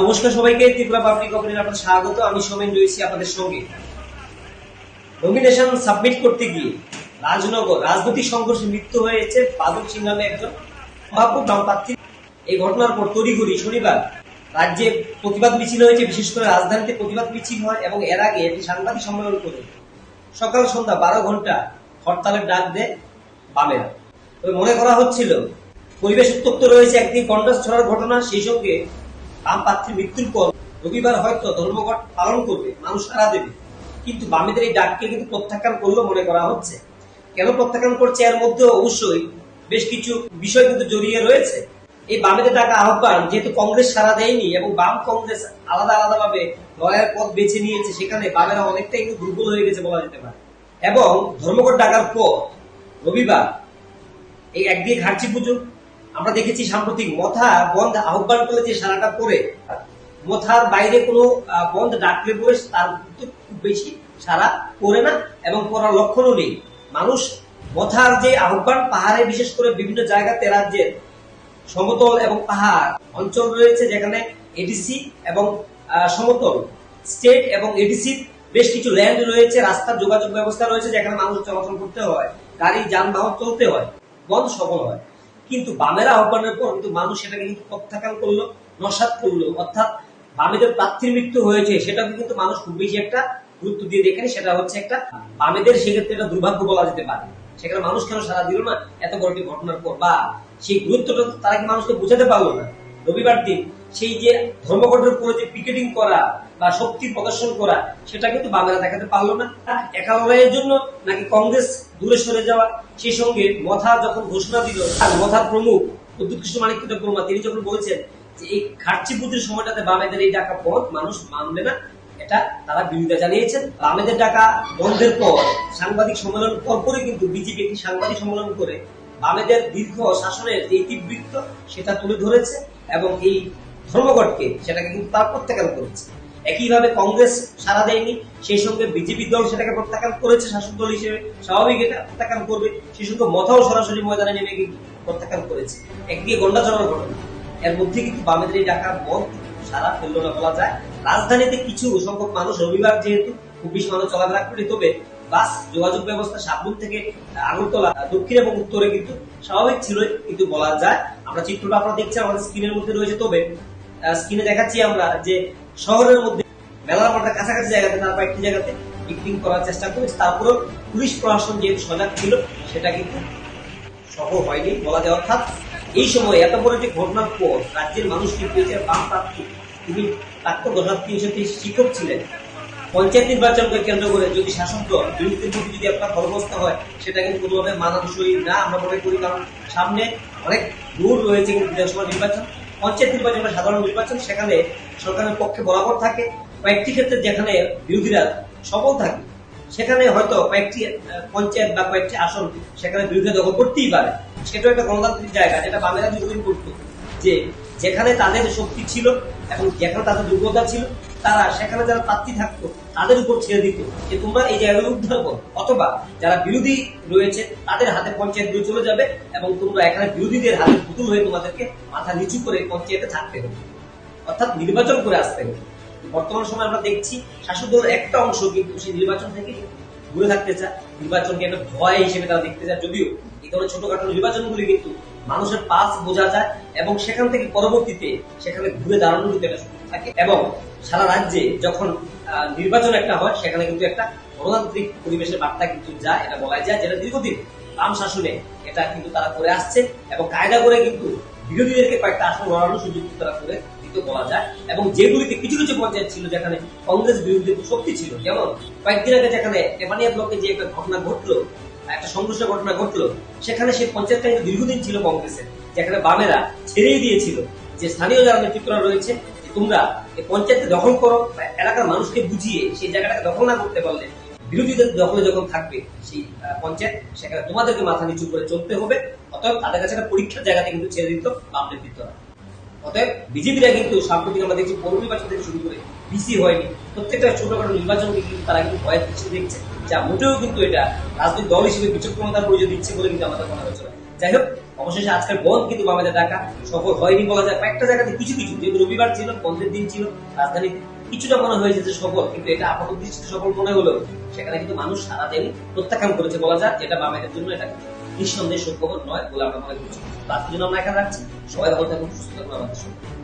নমস্কার সবাইকে, Tripura public opinion আপনাদের স্বাগত। আমি সোমেন রয়েছি আপনাদের সঙ্গে। নমিনেশন সাবমিট করতে গিয়ে রাজনগর রাজনৈতিক সংঘর্ষে মৃত্যু হয়েছে বাদল সিং নামে একজন মহাপুর প্রার্থী এই ঘটনার পর তড়িঘড়ি শনিবার রাজ্যে প্রতিবাদ মিছিল হয়েছে, বিশেষ করে রাজধানীতে প্রতিবাদ মিছিল হয় এবং এর আগে একটি সাংবাদিক সম্মেলন করে। সকাল সন্ধ্যা বারো ঘণ্টা হরতালের ডাক দেয় বামেরা। তবে মনে করা হচ্ছিল, পরিবেশ উত্তপ্ত রয়েছে, একদিন কন্টাস ছড়ার ঘটনা, সেই সঙ্গে বাম মৃত্যুর পর রবিবার হয়তো ধর্মঘট পালন করবে, মানুষ সারা দেবে। কিন্তু বামেদের এই ডাককে কিন্তু প্রত্যাখ্যান করল মনে করা হচ্ছে। কেন প্রত্যাখ্যান করছে? এর মধ্যে অবশ্যই বেশ কিছু বিষয় কিন্তু জড়িয়ে রয়েছে। এই বামেদের ডাকা আহ্বান যেহেতু কংগ্রেস সারা দেয়নি এবং বাম কংগ্রেস আলাদা আলাদা ভাবে লড়াইয়ের পথ বেছে নিয়েছে, সেখানে বামেরা অনেকটাই কিন্তু দুর্বল হয়ে গেছে বলা যেতে পারে। এবং ধর্মঘট ডাকার পর রবিবার এই একদিকে ঘাটছি পুজো আমরা দেখেছি সাম্প্রতিক মথা বন্ধ আহ্বান করলে যে সারাটা পরে। মথার বাইরে কোনো বন্ধ ডাকলে পরে তার খুব বেশি সারা পড়ে না এবং পড়ার লক্ষণও নেই। মানুষ মথার যে আহ্বান, পাহাড়ে বিশেষ করে বিভিন্ন জায়গাতে রাজ্যের সমতল এবং পাহাড় অঞ্চল রয়েছে যেখানে এডিসি এবং সমতল স্টেট এবং এডিসি বেশ কিছু ল্যান্ড রয়েছে, রাস্তার যোগাযোগ ব্যবস্থা রয়েছে যেখানে মানুষ চলাচল করতে হয়, গাড়ি, যানবাহন চলতে হয়, বন্ধ সফল হয়। কিন্তু বামেরা আহ্বানের পর কিন্তু মানুষ সেটাকে কিন্তু প্রত্যাখ্যান করল নসাত করল। অর্থাৎ বামেদের প্রার্থীর মৃত্যু হয়েছে, সেটাকে কিন্তু মানুষ খুব বেশি একটা গুরুত্ব দিয়ে দেখেনি, সেটা হচ্ছে একটা বামেদের সেক্ষেত্রে একটা দুর্ভাগ্য বলা যেতে পারে। সেখানে মানুষ কেন সারা দিল না এত বড় একটি ঘটনার পর? বা সেই গুরুত্বটা তারা কি মানুষকে বোঝাতে পারল না? রবিবার দিন সেই যে ধর্মঘটের উপরে যে পিকেটিং করা বা শক্তি প্রদর্শন করা, সেটা কিন্তু বামেরা দেখাতে পারল না। একা লড়াইয়ের জন্য নাকি কংগ্রেস দূরে সরে যাওয়া, সেই সঙ্গে মথা যখন ঘোষণা দিল, আর মথার প্রমুখ উদ্যুৎ মানিক প্রমা তিনি যখন বলেছেন যে এই খাটছি পুজোর সময়টাতে বামেদের এই ডাকা পথ মানুষ মানবে না, এটা তারা বিরোধিতা জানিয়েছেন। বামেদের ডাকা বন্ধের পর সাংবাদিক সম্মেলন পরপরই কিন্তু বিজেপি একটি সাংবাদিক সম্মেলন করে বামেদের দীর্ঘ শাসনের যে ইতিবৃত্ত সেটা তুলে ধরেছে এবং এই ধর্মঘটকে সেটাকে কিন্তু তার প্রত্যাখ্যান করেছে। একইভাবে কংগ্রেস সারা দেয়নি, সেই সঙ্গে বিজেপি দল সেটাকে প্রত্যাখ্যান করেছে শাসক দল হিসেবে, স্বাভাবিক এটা, প্রত্যাখ্যান করবে, সেই সঙ্গে মথাও সরাসরি ময়দানে নেমে কিন্তু প্রত্যাখ্যান করেছে। একদিকে গন্ডা চড়ানোর ঘটনা এর মধ্যে কিন্তু বামেদের এই ডাকার মত সারা ফেলল না বলা যায়। রাজধানীতে কিছু সংখ্যক মানুষ রবিবার যেহেতু খুব বেশি মানুষ চলাফেরা করে তবে বাস, যোগাযোগ ব্যবস্থা সাবরুম থেকে আগরতলা, দক্ষিণ এবং উত্তরে কিন্তু স্বাভাবিক ছিলই, কিন্তু বলা যায়। আমরা চিত্রটা আপনারা দেখছি আমাদের স্ক্রিনের মধ্যে রয়েছে। তবে স্ক্রিনে দেখাচ্ছি আমরা যে শহরের মধ্যে মেলার মাঠের কাছাকাছি জায়গাতে, তার কয়েকটি জায়গাতে পিকনিক করার চেষ্টা করেছে। তারপরেও পুলিশ প্রশাসন যেহেতু সজাগ ছিল, সেটা কিন্তু সফল হয়নি বলা যায়। অর্থাৎ এই সময় এত বড় যে ঘটনার পর রাজ্যের মানুষ এই যে বাম প্রার্থী তিনি প্রাক্তন গণাত্মী হিসেবে শিক্ষক ছিলেন। পঞ্চায়েত নির্বাচনকে কেন্দ্র করে যদি শাসক দল বিরোধীদের প্রতি যদি আপনার খরবস্তা হয়, সেটা কিন্তু কোনোভাবে মানানসই না, আমরা মনে করি, কারণ সামনে অনেক দূর রয়েছে কিন্তু বিধানসভা নির্বাচন। পঞ্চায়েত নির্বাচন বা সাধারণ নির্বাচন, সেখানে সরকারের পক্ষে বরাবর থাকে, কয়েকটি ক্ষেত্রে যেখানে বিরোধীরা সফল থাকে, সেখানে হয়তো কয়েকটি পঞ্চায়েত বা কয়েকটি আসন সেখানে বিরোধী দখল করতেই পারে। সেটাও একটা গণতান্ত্রিক জায়গা, যেটা বামেরা দীর্ঘদিন করত, যে যেখানে তাদের শক্তি ছিল এবং যেখানে তাদের দুর্বলতা ছিল, তারা সেখানে যারা প্রার্থী থাকতো, তাদের উপর ছেড়ে দিত যে তোমরা এই জায়গাগুলো উদ্ধার করো। অথবা যারা বিরোধী রয়েছে, তাদের হাতে পঞ্চায়েতগুলো চলে যাবে এবং তোমরা এখানে বিরোধীদের হাতে পুতুল হয়ে তোমাদেরকে মাথা নিচু করে পঞ্চায়েতে থাকতে হবে। অর্থাৎ নির্বাচন করে আসতে হবে বর্তমান সময় আমরা দেখছি শাসক দলের একটা অংশ কিন্তু সেই নির্বাচন থেকে দূরে থাকতে চায়। নির্বাচনকে একটা ভয় হিসেবে তারা দেখতে চায়। যদিও এই ধরনের ছোটখাটো নির্বাচনগুলি কিন্তু মানুষের পাস বোঝা যায় এবং সেখান থেকে পরবর্তীতে সেখানে ঘুরে দাঁড়ানোর কিন্তু একটা সুযোগ থাকে। এবং সারা রাজ্যে যখন নির্বাচন একটা হয়, সেখানে কিন্তু একটা গণতান্ত্রিক পরিবেশের বার্তা কিন্তু যায়, এটা বলা যায়, যেটা দীর্ঘদিন বাম শাসনে এটা কিন্তু তারা করে আসছে এবং কায়দা করে কিন্তু বিরোধীদেরকে কয়েকটা আসন লড়ানোর সুযোগ তারা করে দিতে বলা যায় এবং যেগুলিতে কিছু কিছু পঞ্চায়েত ছিল যেখানে কংগ্রেস বিরোধী শক্তি ছিল, যেমন কয়েকদিন আগে যেখানে টেপানিয়া ব্লকে যে একটা ঘটনা ঘটলো, একটা সংঘর্ষের ঘটনা ঘটলো, সেখানে সেই পঞ্চায়েতটা কিন্তু দীর্ঘদিন ছিল কংগ্রেসের, যেখানে বামেরা ছেড়েই দিয়েছিল যে স্থানীয় যারা নেতৃত্বরা রয়েছে তোমরা এই পঞ্চায়েতে দখল করো এলাকার মানুষকে বুঝিয়ে সেই জায়গাটাকে দখল না করতে পারলে বিরোধীদের দখলে যখন থাকবে সেই পঞ্চায়েত, সেখানে তোমাদেরকে মাথা নিচু করে চলতে হবে, অতএব তাদের কাছে একটা পরীক্ষার জায়গাতে কিন্তু ছেড়ে দিত বাম নেতৃত্বরা। অতএব বিজেপিরা কিন্তু সাম্প্রতিক আমরা দেখছি পৌর নির্বাচন থেকে শুরু করে বিসি হয়নি। প্রত্যেকটা ছোটখাটো নির্বাচনকে কিন্তু তারা কিন্তু ভয়ের দৃষ্টি দেখছে, যা মোটেও কিন্তু এটা রাজনৈতিক দল হিসেবে বিচক্ষণতার প্রয়োজন দিচ্ছে বলে কিন্তু আমাদের মনে হচ্ছে যাই হোক, অবশেষে আজকের বন্ধ কিন্তু বামেদের ডাকা সফল হয়নি বলা যায়। কয়েকটা জায়গাতে কিছু কিছু, যেহেতু রবিবার ছিল, বন্ধের দিন ছিল, রাজধানীতে কিছুটা মনে হয়েছে যে সফল, কিন্তু এটা আপাতত দৃষ্টিতে সফল মনে হলো সেখানে কিন্তু মানুষ সারাদিন প্রত্যাখ্যান করেছে বলা যায় এটা বামেদের জন্য এটা নিঃসন্দেহে সুখবর নয় বলে আমরা মনে করছি। তার জন্য আমরা এখানে রাখছি। সবাই ভালো থাকুন, সুস্থ থাকুন আমাদের সঙ্গে।